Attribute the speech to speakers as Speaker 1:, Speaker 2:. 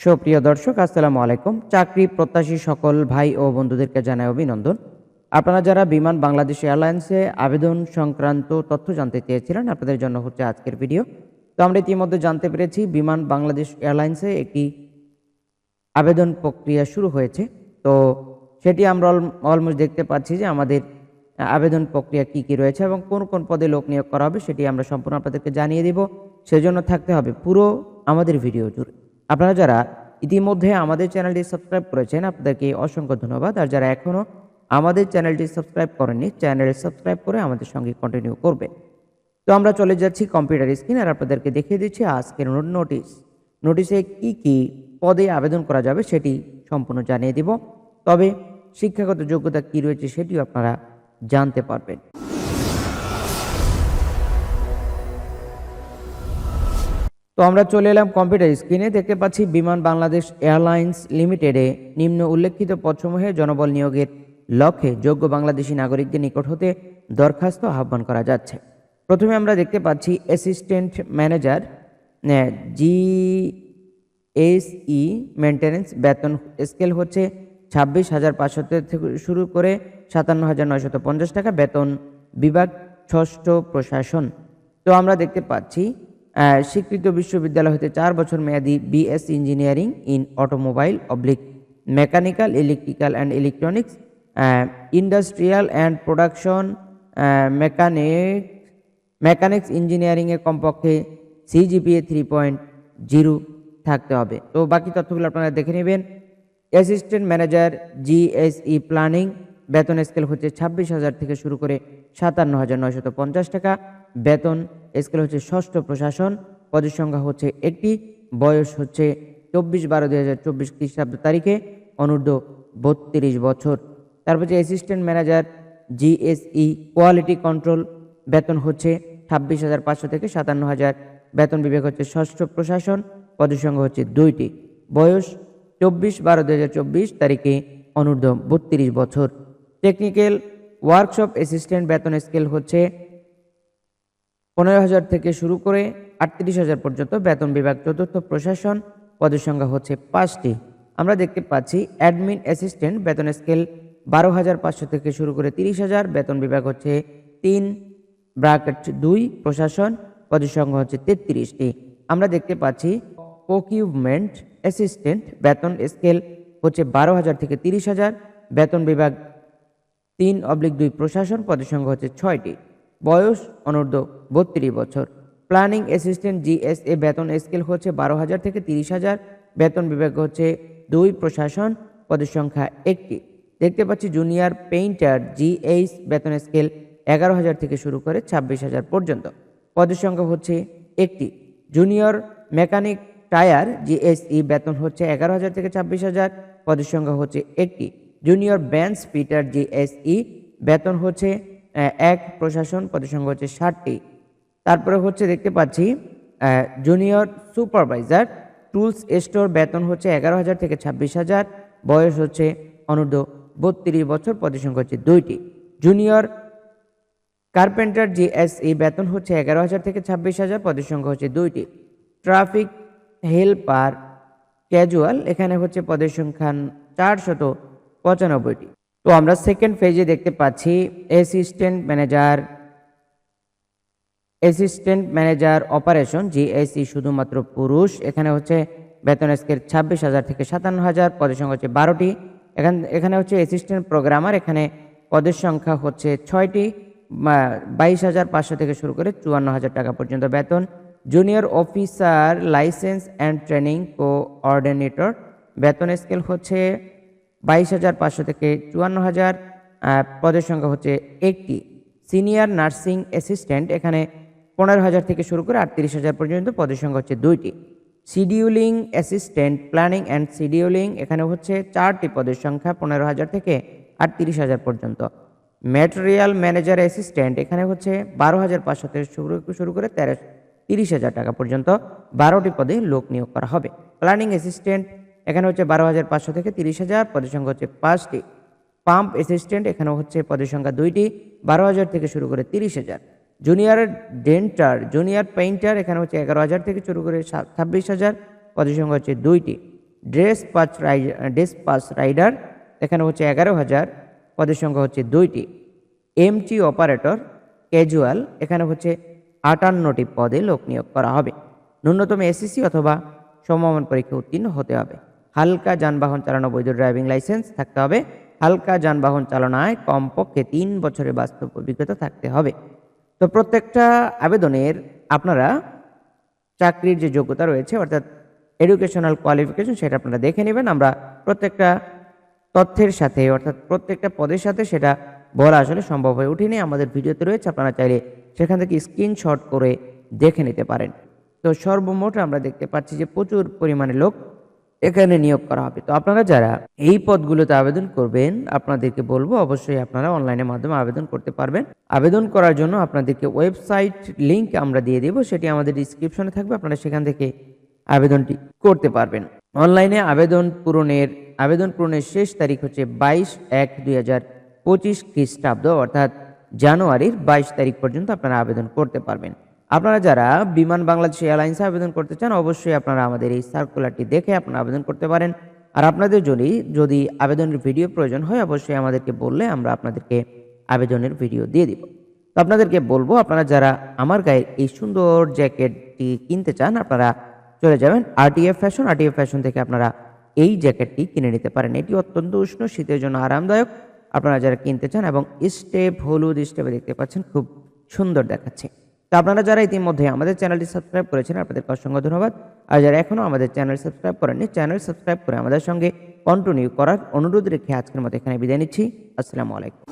Speaker 1: সুপ্রিয় দর্শক, আসসালামু আলাইকুম। চাকরি প্রত্যাশী সকল ভাই ও বন্ধুদেরকে জানাই অভিনন্দন। আপনারা যারা বিমান বাংলাদেশ এয়ারলাইন্সে আবেদন সংক্রান্ত তথ্য জানতে চেয়েছিলেন, আপনাদের জন্য হচ্ছে আজকের ভিডিও। তো আমরা ইতিমধ্যে জানতে পেরেছি, বিমান বাংলাদেশ এয়ারলাইন্সে একটি আবেদন প্রক্রিয়া শুরু হয়েছে। তো সেটি আমরা অলমোস্ট দেখতে পাচ্ছি যে আমাদের আবেদন প্রক্রিয়া কি কি রয়েছে এবং কোন কোন পদে লোক নিয়োগ করা হবে সেটি আমরা সম্পূর্ণ আপনাদেরকে জানিয়ে দিব। সেজন্য থাকতে হবে পুরো আমাদের ভিডিও জুড়ে। আপনারা যারা ইতিমধ্যে আমাদের চ্যানেলটি সাবস্ক্রাইব করেছেন, আপনাদেরকে অসংখ্য ধন্যবাদ। আর যারা এখনও আমাদের চ্যানেলটি সাবস্ক্রাইব করেননি চ্যানেল সাবস্ক্রাইব করে আমাদের সঙ্গে কন্টিনিউ করবে। তো আমরা চলে যাচ্ছি কম্পিউটার স্ক্রিন আর আপনাদেরকে দেখিয়ে দিচ্ছি আজকের নোটিশ নোটিশে কি কি পদে আবেদন করা যাবে সেটি সম্পূর্ণ জানিয়ে দিব। তবে শিক্ষাগত যোগ্যতা কি রয়েছে সেটিও আপনারা জানতে পারবেন। তো আমরা চলে এলাম কম্পিউটার স্ক্রিনে, দেখতে পাচ্ছি বিমান বাংলাদেশ এয়ারলাইন্স লিমিটেডে নিম্ন উল্লেখিত পদসমূহে জনবল নিয়োগের লক্ষ্যে যোগ্য বাংলাদেশি নাগরিকদের নিকট হতে দরখাস্ত আহ্বান করা যাচ্ছে। প্রথমে আমরা দেখতে পাচ্ছি assistant manager G SE maintenance বেতন স্কেল হচ্ছে ছাব্বিশ হাজার পাঁচশো থেকে শুরু করে সাতান্ন হাজার নয়শত পঞ্চাশ টাকা বেতন বিভাগ, ষষ্ঠ প্রশাসন। তো আমরা দেখতে পাচ্ছি স্বীকৃত বিশ্ববিদ্যালয় হতে চার বছর মেয়াদী BS engineering in automobile oblique mechanical electrical and electronics industrial and production mechanic mechanics ইঞ্জিনিয়ারিংয়ে কমপক্ষে সিজিপিএ থ্রি পয়েন্ট জিরো থাকতে হবে। তো বাকি তথ্যগুলো আপনারা দেখে নেবেন। অ্যাসিস্ট্যান্ট ম্যানেজার জিএসই প্ল্যানিং বেতন স্কেল হচ্ছে ছাব্বিশ হাজার থেকে শুরু করে সাতান্ন হাজার নয়শত পঞ্চাশ টাকা। বেতন, স্কেল হচ্ছে ষষ্ঠ প্রশাসন, পদের সংখ্যা হচ্ছে একটি, বয়স হচ্ছে চব্বিশ বারো দুই হাজার চব্বিশ খ্রিস্টাব্দ তারিখে, অনূর্ধ্ব বত্রিশ বছর। তারপর যে assistant manager GSE quality control বেতন হচ্ছে ছাব্বিশ হাজার পাঁচশো থেকে সাতান্ন হাজার। বেতন বিভাগ হচ্ছে ষষ্ঠ প্রশাসন, পদের সংখ্যা হচ্ছে দুইটি, বয়স চব্বিশ বারো দু হাজার চব্বিশ তারিখে, অনূর্ধ্ব বত্রিশ বছর। টেকনিক্যাল ওয়ার্কশপ অ্যাসিস্ট্যান্ট বেতন স্কেল হচ্ছে পনেরো হাজার থেকে শুরু করে আটত্রিশ হাজার পর্যন্ত বেতন বিভাগ চতুর্থ প্রশাসন পদের সংখ্যা হচ্ছে পাঁচটি। আমরা দেখতে পাচ্ছি অ্যাডমিন অ্যাসিস্ট্যান্ট বেতন স্কেল বারো হাজার পাঁচশো থেকে শুরু করে তিরিশ হাজার, বেতন বিভাগ হচ্ছে তিন ব্রাকেট দুই, প্রশাসন পদের সংখ্যা হচ্ছে তেত্রিশটি। আমরা দেখতে পাচ্ছি প্রকিউভমেন্ট অ্যাসিস্ট্যান্ট বেতন স্কেল হচ্ছে বারো হাজার থেকে তিরিশ হাজার, বেতন বিভাগ তিন অবলিক দুই প্রশাসন পদের সংখ্যা হচ্ছে ছয়টি। বয়স অনূর্ধ্ব বত্রিশ বছর। প্ল্যানিং অ্যাসিস্ট্যান্ট জিএসএ বেতন স্কেল হচ্ছে বারো হাজার থেকে তিরিশ হাজার। বেতন বিভাগ হচ্ছে দুই, প্রশাসন পদের সংখ্যা একটি। দেখতে পাচ্ছি জুনিয়র পেইন্টার জিএইচ বেতন স্কেল এগারো হাজার থেকে শুরু করে ছাব্বিশ হাজার পর্যন্ত। পদের সংখ্যা হচ্ছে একটি। জুনিয়র মেকানিক টায়ার জিএসই বেতন হচ্ছে এগারো হাজার থেকে ছাব্বিশ হাজার। পদের সংখ্যা হচ্ছে একটি। জুনিয়র ব্যান্স পিটার জিএসই বেতন হচ্ছে এক প্রশাসন পদের সংখ্যা হচ্ছে ষাটটি। তারপরে হচ্ছে দেখতে পাচ্ছি জুনিয়র সুপারভাইজার টুলস স্টোর বেতন হচ্ছে এগারো হাজার থেকে ছাব্বিশ হাজার, বয়স হচ্ছে অনূর্ধ্ব বত্রিশ বছর পদের সংখ্যা হচ্ছে দুইটি। জুনিয়র কার্পেন্টার জিএসই বেতন হচ্ছে এগারো হাজার থেকে ছাব্বিশ হাজার পদের হচ্ছে দুইটি। ট্রাফিক হেল্পার ক্যাজুয়াল এখানে হচ্ছে পদের সংখ্যা চারশত পঁচানব্বইটি। তো আমরা সেকেন্ড ফেজে দেখতে পাচ্ছি assistant manager assistant manager operation GSE শুধুমাত্র পুরুষ। এখানে হচ্ছে বেতন স্কেল ছাব্বিশ হাজার থেকে সাতান্ন হাজার, পদের সংখ্যা হচ্ছে বারোটি। এখান, এখানে হচ্ছে অ্যাসিস্ট্যান্ট প্রোগ্রামার এখানে পদের সংখ্যা হচ্ছে ছয়টি। বাইশ হাজার পাঁচশো থেকে শুরু করে চুয়ান্ন হাজার টাকা পর্যন্ত বেতন। Junior officer licence and training coordinator বেতন স্কেল হচ্ছে বাইশ হাজার পাঁচশো থেকে চুয়ান্ন হাজার পদের সংখ্যা হচ্ছে একটি। সিনিয়র নার্সিং অ্যাসিস্ট্যান্ট এখানে পনেরো হাজার থেকে শুরু করে আটত্রিশ হাজার পর্যন্ত পদের সংখ্যা হচ্ছে দুইটি। Scheduling assistant planning and scheduling এখানে হচ্ছে চারটি পদের সংখ্যা পনেরো হাজার থেকে আটত্রিশ হাজার পর্যন্ত। ম্যাটেরিয়াল ম্যানেজার অ্যাসিস্ট্যান্ট এখানে হচ্ছে বারো হাজার পাঁচশো থেকে শুরু শুরু করে তেরো, তিরিশ হাজার টাকা পর্যন্ত বারোটি পদে লোক নিয়োগ করা হবে। প্ল্যানিং অ্যাসিস্ট্যান্ট এখানে হচ্ছে বারো হাজার পাঁচশো থেকে তিরিশ হাজার পদের সংখ্যা হচ্ছে পাঁচটি। পাম্প অ্যাসিস্ট্যান্ট এখানে হচ্ছে পদের সংখ্যা দুইটি, বারো হাজার থেকে শুরু করে তিরিশ হাজার। জুনিয়র ডেন্টার জুনিয়র পেইন্টার এখানে হচ্ছে এগারো হাজার থেকে শুরু করে ছাব্বিশ হাজার পদের সংখ্যা হচ্ছে দুইটি। ড্রেস পাচ রাই ড্রেস পাস রাইডার এখানে হচ্ছে এগারো হাজার পদের সংখ্যা হচ্ছে দুইটি। এমটি অপারেটর ক্যাজুয়াল এখানে হচ্ছে আটান্নটি পদে লোক নিয়োগ করা হবে। ন্যূনতম এসএসসি অথবা সমমান পরীক্ষা উত্তীর্ণ হতে হবে। হালকা যানবাহন চালানো বৈধ ড্রাইভিং লাইসেন্স থাকতে হবে। হালকা যানবাহন চালনায় কমপক্ষে তিন বছরের বাস্তব অভিজ্ঞতা থাকতে হবে। তো প্রত্যেকটা আবেদনের আপনারা চাকরির যে যোগ্যতা রয়েছে, অর্থাৎ এডুকেশনাল কোয়ালিফিকেশন সেটা আপনারা দেখে নেবেন। আমরা প্রত্যেকটা তথ্যের সাথে, অর্থাৎ প্রত্যেকটা পদের সাথে সেটা বলা আসলে সম্ভব হয়ে ওঠেনি। আমাদের ভিডিওতে রয়েছে, আপনারা চাইলে সেখান থেকে স্ক্রিনশট করে দেখে নিতে পারেন। তো সর্বমোট আমরা দেখতে পাচ্ছি যে প্রচুর পরিমাণে লোক এখানে নিয়োগ করা হবে। তো আপনারা যারা এই পদগুলোতে আবেদন করবেন, আপনাদেরকে বলব অবশ্যই আপনারা অনলাইনের মাধ্যমে আবেদন করতে পারবেন। আবেদন করার জন্য আপনাদেরকে ওয়েবসাইট লিংক আমরা দিয়ে দেব, সেটি আমাদের ডিসক্রিপশনে থাকবে, আপনারা সেখান থেকে আবেদনটি করতে পারবেন। অনলাইনে আবেদন পূরণের আবেদন পূরণের শেষ তারিখ হচ্ছে বাইশ এক দুই হাজার পঁচিশ খ্রিস্টাব্দ, অর্থাৎ জানুয়ারির বাইশ তারিখ পর্যন্ত আপনারা আবেদন করতে পারবেন। আপনারা যারা বিমান বাংলাদেশ এয়ারলাইন্সে আবেদন করতে চান, অবশ্যই আপনারা আমাদের এই সার্কুলারটি দেখে আপনারা আবেদন করতে পারেন। আর আপনাদের যদি যদি আবেদনের ভিডিও প্রয়োজন হয়, অবশ্যই আমাদেরকে বললে আমরা আপনাদেরকে আবেদনের ভিডিও দিয়ে দিব। তো আপনাদেরকে বলব, আপনারা যারা আমার গায়ে এই সুন্দর জ্যাকেটটি কিনতে চান, আপনারা চলে যাবেন আরটিএফ ফ্যাশন আরটিএফ ফ্যাশন থেকে আপনারা এই জ্যাকেটটি কিনে নিতে পারেন। এটি অত্যন্ত উষ্ণ, শীতের জন্য আরামদায়ক। আপনারা যারা কিনতে চান এবং স্টেপ হলুদ স্টেপে দেখতে পাচ্ছেন, খুব সুন্দর দেখাচ্ছে। তো আপনারা যারা ইতিমধ্যে আমাদের চ্যানেলটি সাবস্ক্রাইব করেছেন, আপনাদেরকে অসংখ্য ধন্যবাদ। আর যারা এখনও আমাদের চ্যানেল সাবস্ক্রাইব করেননি, চ্যানেল সাবস্ক্রাইব করে আমাদের সঙ্গে কন্টিনিউ করার অনুরোধ রেখে আজকের মতো এখানে বিদায় নিচ্ছি। আসসালামু আলাইকুম।